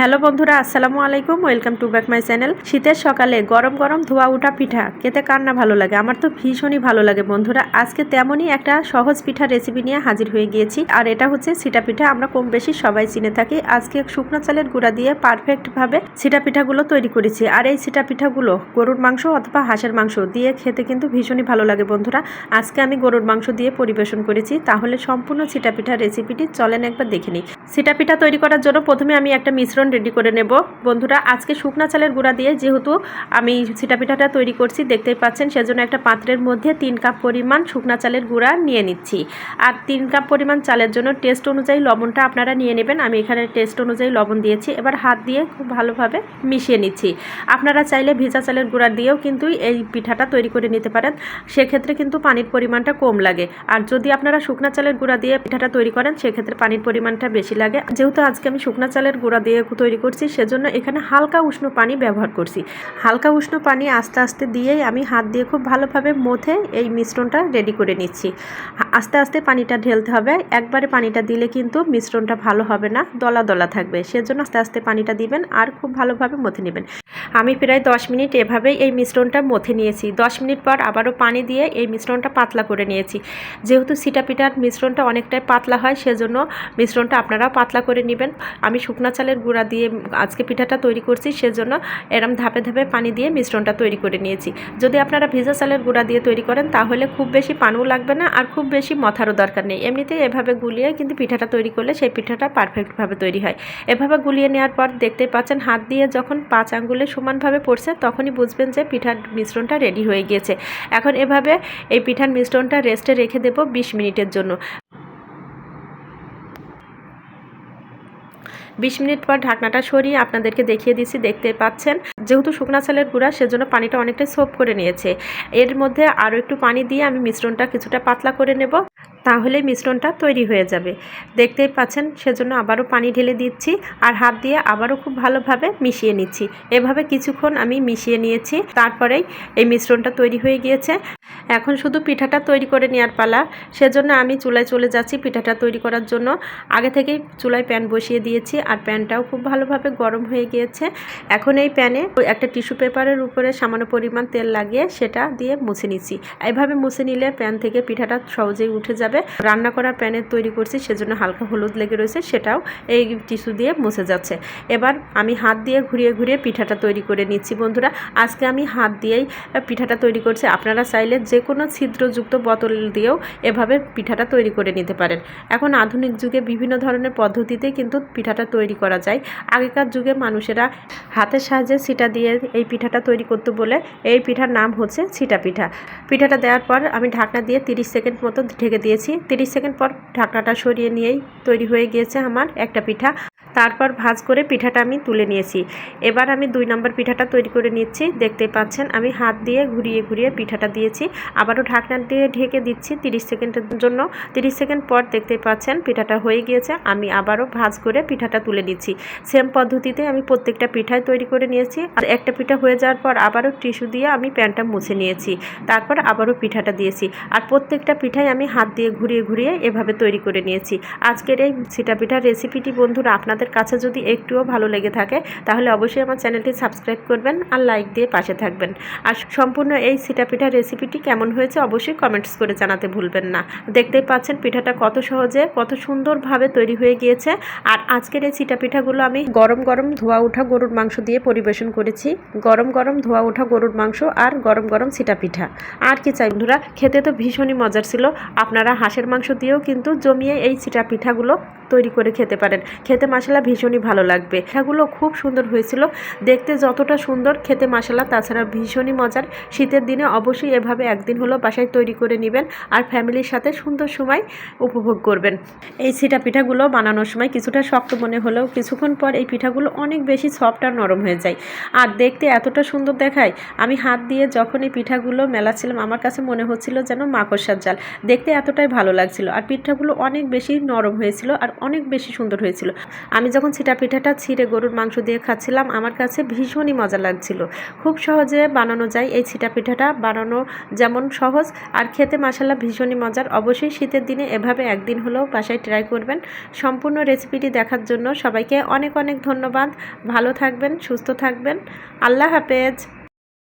Hello বন্ধুরা, আসসালামু আলাইকুম। Welcome to back my channel শীতের সকালে গরম গরম ধোয়া উঠা পিঠা, খেতে কার না ভালো লাগে? আমার তো ভীষণই ভালো লাগে বন্ধুরা। আজকে তেমনই একটা সহজ পিঠা রেসিপি নিয়ে হাজির হয়ে গিয়েছি। আর এটা হচ্ছে সিটা পিঠা, আমরা কম বেশি সবাই চিনে থাকি। আজকে শুকনো চালের গুঁড়া দিয়ে পারফেক্টভাবে সিটা পিঠাগুলো তৈরি করেছি। আর এই সিটা পিঠাগুলো গরুর মাংস অথবা হাঁসের মাংস দিয়ে খেতে কিন্তু ভীষণই ভালো লাগে বন্ধুরা। আজকে আমি গরুর মাংস দিয়ে পরিবেশন করেছি। তাহলে সম্পূর্ণ সিটা পিঠা রেসিপিটি চলেন একবার দেখে নিই। সিটা পিঠা তৈরি করার জন্য প্রথমে আমি একটা মিশ্রণ রেডি করে নেব। বন্ধুরা, আজকে শুকনা চালের গুঁড়া দিয়ে যেহেতু আমি সিটা পিঠাটা তৈরি করছি, দেখতেই পাচ্ছেন, সেজন্য একটা পাত্রের মধ্যে তিন কাপ পরিমাণ শুকনা চালের গুঁড়া নিয়ে নিচ্ছি। আর তিন কাপ পরিমাণ চালের জন্য টেস্ট অনুযায়ী লবণটা আপনারা নিয়ে নেবেন। আমি এখানে টেস্ট অনুযায়ী লবণ দিয়েছি। এবার হাত দিয়ে খুব ভালোভাবে মিশিয়ে নিচ্ছি। আপনারা চাইলে ভিজা চালের গুঁড়া দিয়েও কিন্তু এই পিঠাটা তৈরি করে নিতে পারেন। সেক্ষেত্রে কিন্তু পানির পরিমাণটা কম লাগে। আর যদি আপনারা শুকনা চালের গুঁড়া দিয়ে পিঠাটা তৈরি করেন, সেক্ষেত্রে পানির পরিমাণটা বেশি লাগে। যেহেতু আজকে আমি শুকনা চালের গুঁড়া দিয়ে তৈরি করছি, সেজন্য এখানে হালকা উষ্ণ পানি ব্যবহার করছি। হালকা উষ্ণ পানি আস্তে আস্তে দিয়েই আমি হাত দিয়ে খুব ভালোভাবে মথে এই মিশ্রণটা রেডি করে নিচ্ছি। আস্তে আস্তে পানিটা ঢেলতে হবে। একবারে পানিটা দিলে কিন্তু মিশ্রণটা ভালো হবে না, দলা দলা থাকবে। সেজন্য আস্তে আস্তে পানিটা দিবেন আর খুব ভালোভাবে মথে নেবেন। আমি প্রায় দশ মিনিট এভাবেই এই মিশ্রণটা মথে নিয়েছি। দশ মিনিট পর আবারও পানি দিয়ে এই মিশ্রণটা পাতলা করে নিয়েছি। যেহেতু সিটা পিঠার মিশ্রণটা অনেকটাই পাতলা হয়, সেজন্য মিশ্রণটা আপনারাও পাতলা করে নেবেন। আমি শুকনা চালের গুঁড়া দিয়ে আজকে পিঠাটা তৈরি করছি, সেজন্য এরম ধাপে ধাপে পানি দিয়ে মিশ্রণটা তৈরি করে নিয়েছি। যদি আপনারা ভিজা চালের গুঁড়া দিয়ে তৈরি করেন, তাহলে খুব বেশি পানও লাগবে না আর খুব বেশি মথারও দরকার নেই। এমনিতেই এভাবে গুলিয়ে কিন্তু পিঠাটা তৈরি করলে সেই পিঠাটা পারফেক্টভাবে তৈরি হয়। এভাবে গুলিয়ে নেওয়ার পর দেখতে পাচ্ছেন, হাত দিয়ে যখন পাঁচ আঙ্গুলে সমানভাবে পড়ছে, তখনই বুঝবেন যে পিঠার মিশ্রণটা রেডি হয়ে গিয়েছে। এখন এভাবে এই পিঠার মিশ্রণটা রেস্টে রেখে দেবো বিশ মিনিটের জন্য। বিশ মিনিট পর ঢাকনাটা সরিয়ে আপনাদেরকে দেখিয়ে দিচ্ছি, দেখতে পাচ্ছেন। যেহেতু শুকনা চালের গুঁড়া, সেজন্য পানিটা অনেকটাই সোপ করে নিয়েছে। এর মধ্যে আরও একটু পানি দিয়ে আমি মিশ্রণটা কিছুটা পাতলা করে নেব, তাহলে মিশ্রণটা তৈরি হয়ে যাবে। দেখতেই পাচ্ছেন, সেজন্য আবারও পানি ঢেলে দিচ্ছি আর হাত দিয়ে আবারও খুব ভালোভাবে মিশিয়ে নিচ্ছি। এভাবে কিছুক্ষণ আমি মিশিয়ে নিয়েছি, তারপরেই এই মিশ্রণটা তৈরি হয়ে গিয়েছে। এখন শুধু পিঠাটা তৈরি করে নেওয়ার পালা। সেজন্য আমি চুলায় চলে যাচ্ছি পিঠাটা তৈরি করার জন্য। আগে থেকেই চুলায় প্যান বসিয়ে দিয়েছি আর প্যানটাও খুব ভালোভাবে গরম হয়ে গিয়েছে। এখন এই প্যানে একটা টিস্যু পেপারের উপরে সামান্য পরিমাণ তেল লাগিয়ে সেটা দিয়ে মুছে নিচ্ছি। এইভাবে মুছে নিলে প্যান থেকে পিঠাটা সহজেই উঠে যাবে। রান্না করার প্যানে তৈরি করছি, সেজন্য হালকা হলুদ লেগে রয়েছে, সেটাও এই টিস্যু দিয়ে মুছে যাচ্ছে। এবার আমি হাত দিয়ে ঘুরিয়ে ঘুরিয়ে পিঠাটা তৈরি করে নিচ্ছি, বন্ধুরা। আজকে আমি হাত দিয়েই পিঠাটা তৈরি করছি। আপনারা চাইলে যে কোনো ছিদ্রযুক্ত বোতল দিয়েও এভাবে পিঠাটা তৈরি করে নিতে পারেন। এখন আধুনিক যুগে বিভিন্ন ধরনের পদ্ধতিতে কিন্তু পিঠাটা তৈরি করা যায়। আগেকার যুগে মানুষেরা হাতের সাহায্যে ছিটা দিয়ে এই পিঠাটা তৈরি করতে বলে এই পিঠার নাম হচ্ছে ছিটা পিঠা। পিঠাটা দেওয়ার পর আমি ঢাকনা দিয়ে 30 সেকেন্ড মতো ঢেকে দিয়েছি। 30 সেকেন্ড পর ঢাকনাটা সরিয়ে নিয়েই তৈরি হয়ে গিয়েছে আমার একটা পিঠা। তারপর ভাজ করে পিঠাটা আমি তুলে নিয়েছি। এবার আমি দুই নম্বর পিঠাটা তৈরি করে নিচ্ছি। দেখতে পাচ্ছেন, আমি হাত দিয়ে ঘুরিয়ে ঘুরিয়ে পিঠাটা দিয়েছি। আবারও ঢাকনা দিয়ে ঢেকে দিচ্ছি 30 সেকেন্ডের জন্য। 30 সেকেন্ড পর দেখতে পাচ্ছেন, পিঠাটা হয়ে গিয়েছে। আমি আবারও ভাজ করে পিঠাটা তুলে নিচ্ছি। সেম পদ্ধতিতে আমি প্রত্যেকটা পিঠাই তৈরি করে নিয়েছি। আর একটা পিঠা হয়ে যাওয়ার পর আবারও টিস্যু দিয়ে আমি প্যানটা মুছে নিয়েছি। তারপর আবারও পিঠাটা দিয়েছি। আর প্রত্যেকটা পিঠাই আমি হাত দিয়ে ঘুরিয়ে ঘুরিয়ে এভাবে তৈরি করে নিয়েছি। আজকের এই সিটা পিঠার রেসিপিটি বন্ধুরা আপনাদের কাছে যদি একটুও ভালো লেগে থাকে, তাহলে অবশ্যই আমার চ্যানেলটি সাবস্ক্রাইব করবেন আর লাইক দিয়ে পাশে থাকবেন। আর সম্পূর্ণ এই সিটা পিঠা রেসিপিটি কেমন হয়েছে অবশ্যই কমেন্টস করে জানাতে ভুলবেন না। দেখতেই পাচ্ছেন পিঠাটা কত সহজে, কত সুন্দরভাবে তৈরি হয়ে গিয়েছে। আর আজকের এই সিটা পিঠাগুলো আমি গরম গরম ধোয়া ওঠা গরুর মাংস দিয়ে পরিবেশন করেছি। গরম গরম ধোয়া ওঠা গরুর মাংস আর গরম গরম সিটা পিঠা আর কি চাই বন্ধুরা, খেতে তো ভীষণই মজার ছিল। আপনারা হাঁসের মাংস দিয়েও কিন্তু জমিয়ে এই সিটা পিঠাগুলো তৈরি করে খেতে পারেন। খেতে মশলা ভীষণই ভালো লাগবে। পিঠাগুলো খুব সুন্দর হয়েছিল। দেখতে যতটা সুন্দর, খেতে মশলা তাছাড়া ভীষণই মজার। শীতের দিনে অবশ্যই এভাবে একদিন হলো বাসায় তৈরি করে নেবেন আর ফ্যামিলির সাথে সুন্দর সময় উপভোগ করবেন। এই সিটা পিঠাগুলো বানানোর সময় কিছুটা শক্ত মনে হলেও কিছুক্ষণ পর এই পিঠাগুলো অনেক বেশি সফট আর নরম হয়ে যায়। আর দেখতে এতটা সুন্দর দেখায়, আমি হাত দিয়ে যখন এই পিঠাগুলো মেলাচ্ছিলাম, আমার কাছে মনে হচ্ছিল যেন মাকড়সার জাল। দেখতে এতটাই ভালো লাগছিল। আর পিঠাগুলো অনেক বেশি নরম হয়েছিল আর অনেক বেশি সুন্দর হয়েছিল। আমি যখন ছিটা পিঠাটা ছিঁড়ে গরুর মাংস দিয়ে খাচ্ছিলাম, আমার কাছে ভীষণই মজা লাগছিল। খুব সহজে বানানো যায় এই ছিটা পিঠাটা বানানো যেমন সহজ আর খেতে মাসালা ভীষণই মজার। অবশ্যই শীতের দিনে এভাবে একদিন হলেও বাসায় ট্রাই করবেন। সম্পূর্ণ রেসিপিটি দেখার জন্য সবাইকে অনেক অনেক ধন্যবাদ। ভালো থাকবেন, সুস্থ থাকবেন। আল্লাহ হাফেজ।